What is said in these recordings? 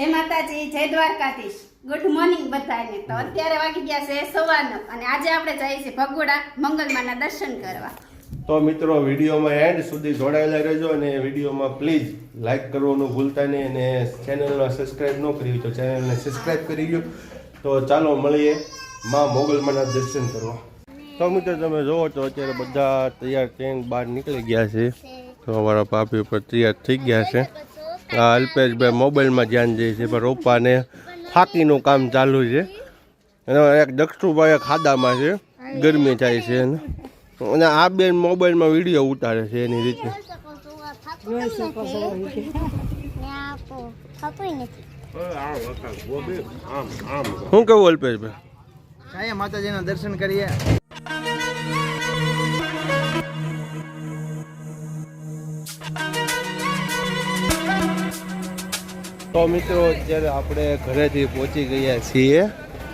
જય માતાજી, જય દ્વારકાધીશ. ગુડ મોર્નિંગ બધાને તો અત્યારે વાગી ગયા છે સવારનો અને આજે આપણે જઈએ છીએ ભગોડા મંગલમાના દર્શન કરવા. તો મિત્રો, વિડીયોમાં એન્ડ સુધી જોડાયેલા રહેજો અને વિડીયોમાં પ્લીઝ લાઇક કરવાનું ભૂલતા નહીં અને ચેનલને સબસ્ક્રાઇબ ન કરી તો ચેનલને સબસ્ક્રાઇબ કરી લો તો ચાલો મળીએ માં મોગલમાના દર્શન કરવા. તો મિત્રો, તમે જુઓ તો અત્યારે બધા તૈયાર થઈને બહાર નીકળી ગયા છે. તો અમારા પાપી ઉપર તૈયાર થઈ ગયા છે. અલ્પેશભાઈ મોબાઈલમાં ધ્યાન દે છે પણ રોપાને ફાકીનું કામ ચાલુ છે. અને એક દક્ષુભાઈ ખાડામાં છે ગરમી થાય છે એને. અને આ બેન મોબાઈલમાં વીડિયો ઉતારે છે એની રીતે. શું કેવું અલ્પેશભાઈ? માતાજીના દર્શન કરીએ. તો મિત્રો અત્યારે આપણે ઘરેથી પહોંચી ગયા છીએ.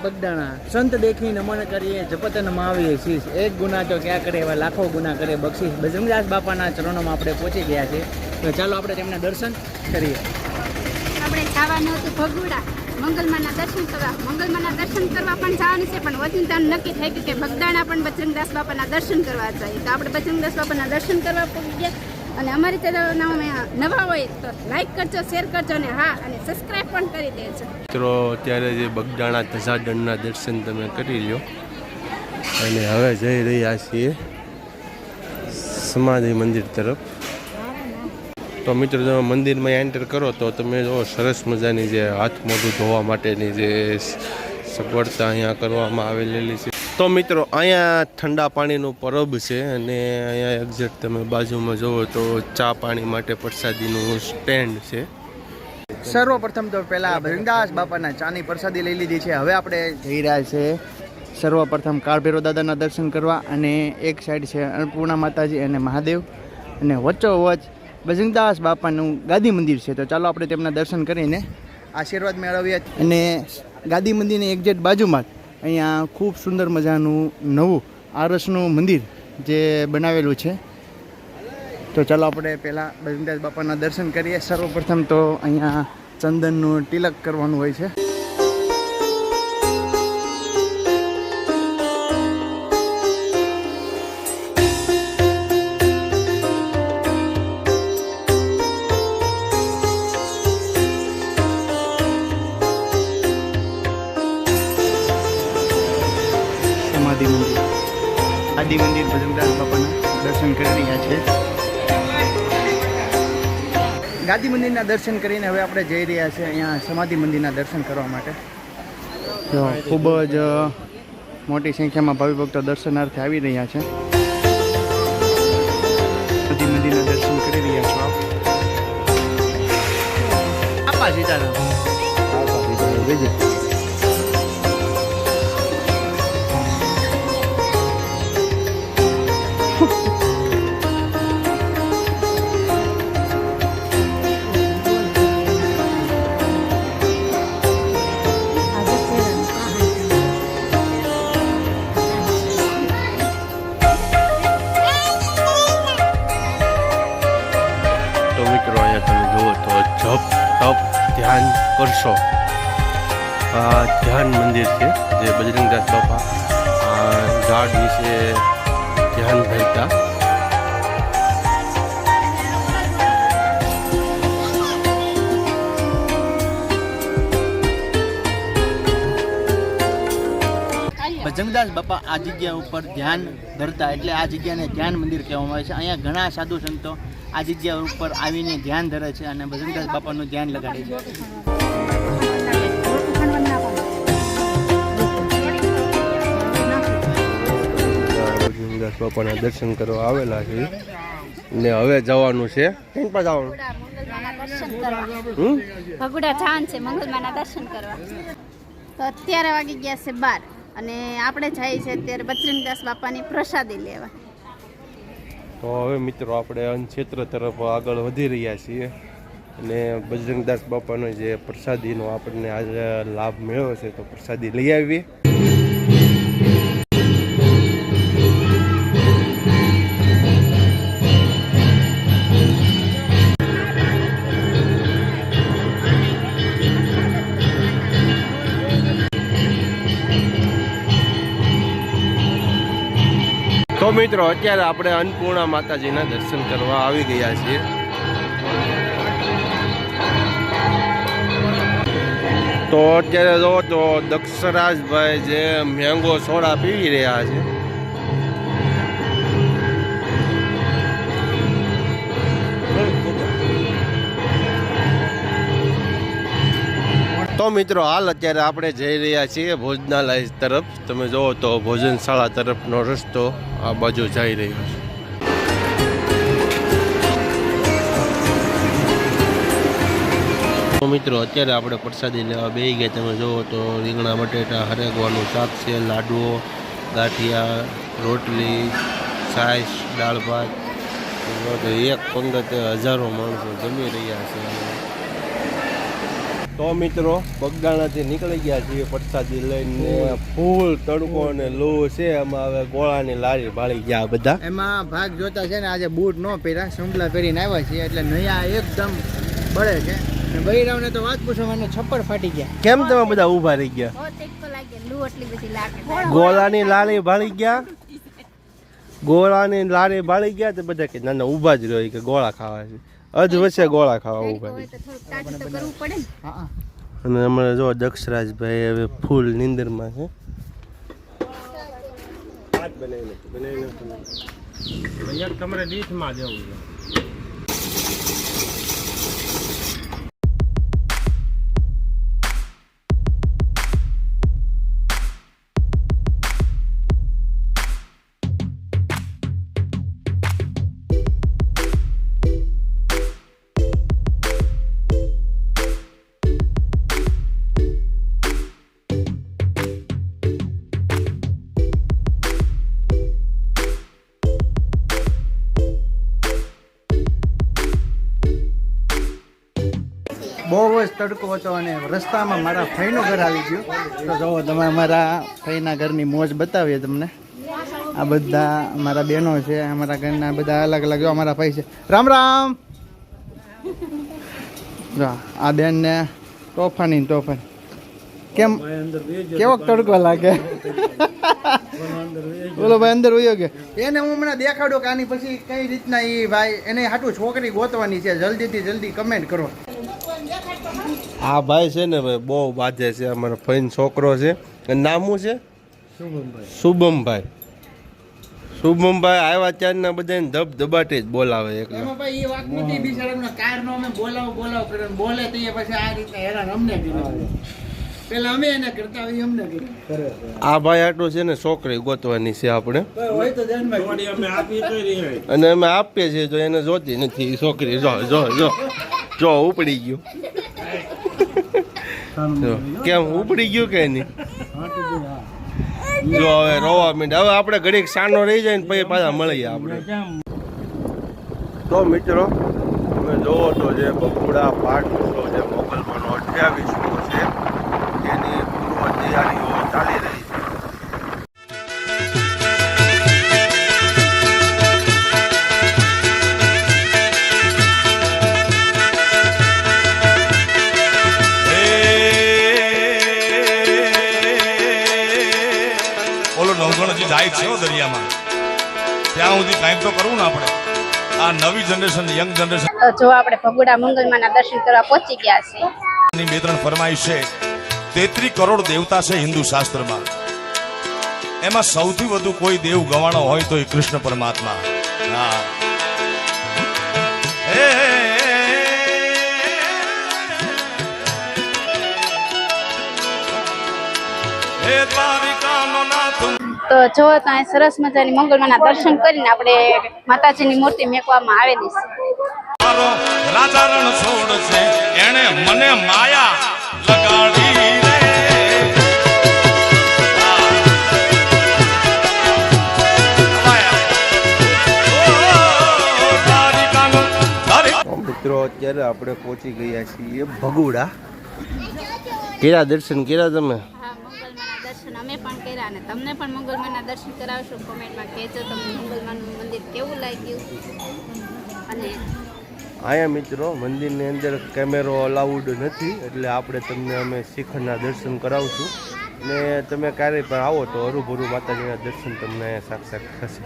બગદાણા. સંત દેખી નમન કરીએ જપતનમાં આવીએ શીશ એક ગુના તો ક્યાં કરે એવા લાખો ગુના કરે બક્ષીસ બજરંગદાસ બાપાના ચરણોમાં આપણે પહોંચી ગયા છીએ. તો ચાલો આપણે તેમના દર્શન કરીએ. આપણે જવાનું હતું ભગુડા. મંગલમાના દર્શન કરવા. મંગલમાના દર્શન કરવા પણ જવાનું છે પણ વચિંતાનું નક્કી થઈ ગયું કે ભગદાણા પણ બજરંગદાસ બાપાના દર્શન કરવા જાય. તો આપણે બજરંગદાસ બાપાના દર્શન કરવા પહોંચી ગયા. અને અમારી ચેનલમાં નવા હોય તો લાઈક કરજો શેર કરજો અને હા, અને સબસ્ક્રાઈબ પણ કરી દેજો. મિત્રો, અત્યારે જે બગદાણા ધસાદણના દર્શન તમે કરી લો અને હવે જઈ રહ્યા છીએ સમાધિ મંદિર તરફ. તો મિત્રો તમે મંદિરમાં એન્ટર કરો તો તમે જો સરસ મજાની જે હાથ મોઢું ધોવા માટેની જે સગવડતા અહીંયા કરવામાં આવેલી છે. તો મિત્રો, અહીંયા ઠંડા પાણીનું પરબ છે અને અહીંયા એક્ઝેક્ટ તમે બાજુમાં જુઓ તો ચા પાણી માટે પ્રસાદીનું સ્ટેન્ડ છે. સર્વપ્રથમ તો પહેલા વૃંદાસ બાપાના ચાની પ્રસાદી લઈ લીધી છે. હવે આપણે જઈ રહ્યા છે સર્વપ્રથમ કાળભૈરવ દાદાના દર્શન કરવા અને એક સાઈડ છે અન્નપૂર્ણા માતાજી અને મહાદેવ અને વચ્ચોવચ બજરંગદાસ બાપાનું ગાદી મંદિર છે. તો ચાલો આપણે તેમના દર્શન કરીને આશીર્વાદ મેળવીએ અને ગાદી મંદિરની એક્ઝેક્ટ બાજુમાં અહીંયા ખૂબ સુંદર મજાનું નવું આરસનું મંદિર જે બનાવેલું છે. તો ચાલો આપણે પહેલાં બજરંગદાસ બાપાના દર્શન કરીએ. સર્વપ્રથમ તો અહીંયા ચંદનનું તિલક કરવાનું હોય છે. ગાદી મંદિરના દર્શન કરીને હવે આપણે જઈ રહ્યા છીએ અહીંયા સમાધિ મંદિરના દર્શન કરવા માટે. તો ખૂબ જ મોટી સંખ્યામાં ભાવિ ભક્તો દર્શનાર્થે આવી રહ્યા છે. સમાધિ મંદિરના દર્શન કરી રહ્યા છો આપ. આપા સીતારામ. ધ્યાન મંદિર છે, જે બજરંગદાસ બાપા ઝાડ વિશે ધ્યાન ધરતા ભજંગદાસ બાપા આ જગ્યા ઉપર ધ્યાન ધરતા એટલે આ જગ્યાને ધ્યાન મંદિર કહેવામાં આવે છે. અહીંયા ઘણા સાધુ સંતો આ જગ્યા ઉપર આવીને ધ્યાન ધરે છે અને ભજંગદાસ બાપાનું ધ્યાન લગાડે છે. બજરંગદાસ બાપાના દર્શન કરવા આવેલા છે. ને હવે જવાનું છે. કઈ પર જવાનું? મંગલમાના દર્શન કરવા હમ? ભગોડા જાન છે મંગલમાના દર્શન કરવા. તો અત્યારે વાગી ગયા છે બાર અને આપણે જઈએ છે અત્યારે બજરંગદાસ બાપાની પ્રસાદી લેવા. તો હવે મિત્રો આપણે અનક્ષેત્ર તરફ આગળ વધી રહ્યા છીએ. અને બજરંગદાસ બાપાનો જે પ્રસાદીનો આપણને આજે લાભ મેળવ્યો છે તો પ્રસાદી લઈ આવીએ. મિત્રો, અત્યારે આપણે અન્નપૂર્ણા માતાજીના દર્શન કરવા આવી ગયા છીએ. તો અત્યારે જો તો દક્ષરાજભાઈ જે મેંગો સોડા પીવી રહ્યા છે. તો મિત્રો, હાલ અત્યારે આપણે જઈ રહ્યા છીએ ભોજનાલય તરફ. તમે જુઓ તો ભોજનશાળા તરફનો રસ્તો આ બાજુ જઈ રહ્યો છે. તો મિત્રો, અત્યારે આપણે પ્રસાદી લેવા બેસી ગયા. તમે જુઓ તો રીંગણા, બટેટા, હરેગવાનું શાક છે લાડુઓ ગાંઠિયા, રોટલી છાશ દાળ ભાત. એક પંગતે હજારો માણસો જમી રહ્યા છે. તો મિત્રો બગદાણાથી નીકળી ગયા છીએ પ્રસાદી લઈને. ફૂલ તડકો અને લો છે. એમાં હવે ગોળાની લારી ભાળી ગયા બધા. એમાં ભાગ જોતા છે ને આજે બૂટ ન પહેર્યા સુંબલા પહેરીને આવ્યા છીએ એટલે નયા એકદમ બળે છે. ને બૈરાવને તો વાત પૂછો મને છપ્પર ફાટી ગયા. કેમ તમે બધા ઊભા રહી ગયા? બહુ તીખો લાગે લૂ એટલી બધી લાગે. ગોળાની લારી ભાળી ગયા? ગોળાની લારી ભાળી ગયા તો બધા કે ના ના ઊભા જ રહ્યો કે ગોળા ખાવા છે. વચ્ચે ગોળા ખાવા તડકો ઊભા હોય તો થોડુંક ટાઢું તો કરવું પડે ને. હા અને હમણાં જો દક્ષરાજભાઈ હવે ફૂલ નિંદરમાં છે. તમારે દીઠમાં જવું છે. બહુ જ તડકો હતો અને રસ્તામાં મારા ફઈનું ઘર આવી ગયું. તો જુઓ, તમે અમારા ફઈના ઘરની મોજ બતાવીએ તમને. આ બધા અમારા બહેનો છે, અમારા ઘરના બધા અલગ અલગ. અમારા ભાઈ છે. રામ રામ! આ બેનને તોફાની તોફાની. કેમ? કેવો તડકો લાગે? બોલો ભાઈ, અંદર વયો કે. એને હું હમણાં દેખાડો કે આની પછી કઈ રીતના એ ભાઈ, એને હાટું છોકરી ગોતવાની છે. જલ્દીથી જલ્દી કમેન્ટ કરો. આ ભાઈ છે ને ભાઈ બહુ બાજે છે અમારો ફઈન છોકરો છે. નામું છે? શુભમભાઈ. શુભમભાઈ. આવ્યા ત્યારના બધાને ધબ ધબાટી જ બોલાવે એકલા એમાં ભાઈ એ વાત નથી બિચારાનો કારનો અમે બોલાવ બોલાવ કરે બોલે તો એ પછી આ રીતે હેરાન અમને કરે. પેલા અમે એને કરતા હોય અમને કરે. આ ભાઈ આટલું છે ને છોકરી ગોતવાની છે આપણે. હોય તો ધ્યાનમાં અમે આપી તો અને અમે આપીએ છીએ તો એને જોતી નથી છોકરી જો જો જો. જો ઉપડી ગયું. કેમ ઉપડી ગયું કે નહીં? જો હવે રોવા મીંડ. હવે આપણે ઘડીક સાનો રહી જાય ને પછી પાછા મળીએ આપણે. તો મિત્રો તમે જોવો તો જે બકુડા પાઠ જે મોગલમાંનો અઠ્યાવીસમો જાય છે દરિયામાં. ત્યાં સુધી કાંઈક તો કરવું ને આપણે. આ નવી જનરેશન યંગ જનરેશન જો આપણે ભગુડા મંગલમાના દર્શન કરવા પહોંચી ગયા છે ની બે ત્રણ ફરમાઈશ છે તેત્રી કરોડ દેવતા છે હિન્દુ શાસ્ત્રમાં. એમાં સૌથી વધુ કોઈ દેવ ગવાણો હોય તો એ કૃષ્ણ પરમાત્મા. હા. હે, હે દ્વારિકાનો નાથ તો જો ત્યાં સરસ મજાની મંગળમાના દર્શન કરીને આપણે માતાજીની મૂર્તિ મેકવામાં આવેલી છે રાજા રણ છોડ છે એણે મને માયા લગાડી રે હા. માયા. ઓ, દ્વારિકાનો દ્વારિકા તો મિત્રો અત્યારે આપણે પહોંચી ગયા છીએ ભગુડા કેરા દર્શન કેરા તમે હા મંગલમાના દર્શન અમે પણ કર્યા અને તમને પણ મંગલમાના દર્શન કરાવશો. કોમેન્ટમાં કહેજો તમને મંગલમાનું મંદિર કેવું લાગ્યું. અને અહીંયા મિત્રો મંદિરની અંદર કેમેરો અલાઉડ નથી એટલે આપણે તમને અમે શિખરના દર્શન કરાવશું. ને તમે ક્યારેય પણ આવો તો હરુભરું માતાજીના દર્શન તમને સાક્ષાત થશે.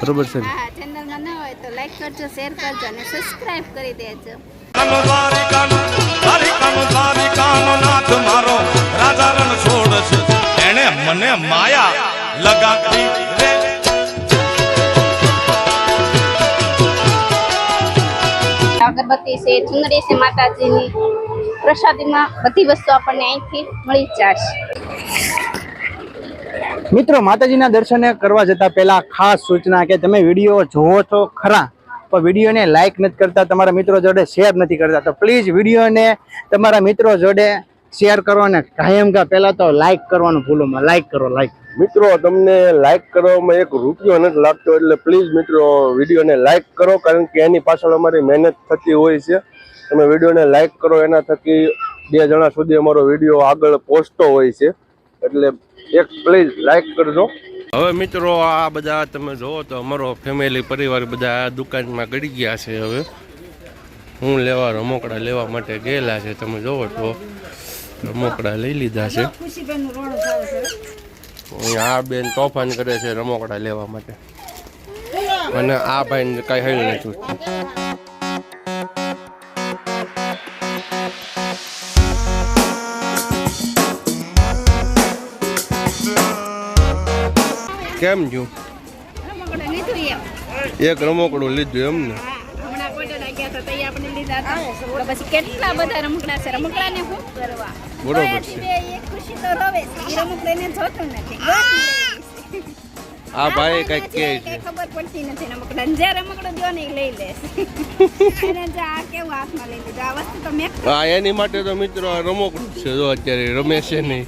બરોબર છે ચેનલમાં ન હોય તો લાઈક કરજો શેર કરજો અને સબસ્ક્રાઇબ કરી દેજો. મને માયા લગાવી રે. અગરબત્તી છે ચુંદડી છે માતાજીની. પ્રસાદીમાં બધી વસ્તુ આપણને અહીંથી મળી જ જશે મિત્રો માતાજીના દર્શને કરવા જતા પહેલા ખાસ સૂચના કે તમે વીડિયો જોવો છો ખરા પણ વિડીયોને લાઇક નથી કરતા તમારા મિત્રો જોડે શેર નથી કરતા. તો પ્લીઝ વિડીયોને તમારા મિત્રો જોડે શેર કરો અને કાયમ કા પહેલા તો લાઈક કરવાનું ભૂલોમાં. લાઈક કરો લાઈક મિત્રો તમને લાઈક કરવામાં એક રૂપિયો નથી લાગતો એટલે પ્લીઝ મિત્રો વિડીયોને લાઈક કરો કારણ કે એની પાછળ અમારી મહેનત થતી હોય છે. તમે વિડીયોને લાઈક કરો એના થકી બે જણા સુધી અમારો વીડિયો આગળ પહોંચતો હોય છે. એટલે એક પ્લીઝ લાઈક કરજો. હવે મિત્રો આ બધા તમે જુઓ તો અમારો ફેમિલી પરિવાર બધા આ દુકાનમાં ગળી ગયા છે હવે. હું લેવા રમોકડા લેવા માટે ગયેલા છે તમે જુઓ તો. રમકડા લઈ લીધા છે. આ બેન તોફાન કરે છે રમકડા લેવા માટે. અને આ ભાઈ કઈ હેલ નથી કેમ છું રમકડું લીધું એમ. એક રમકડું લીધું એમ તો પછી કેટલા બધા રમકડા છે? રમકડાને હું કરવા? બરોબર છે. એક ખુશી તો રવે છે. એ જોતું નથી. આ ભાઈ કંઈક કહે છે. ખબર પડતી નથી રમકડા જે રમકડું દો ને લઈ લે. એને જે આ કેવું હાથમાં લઈ લીધું? આ વસ્તુ તો મેં હા એની માટે તો મિત્રો રમકડું છે જો અત્યારે રમે છે નહીં.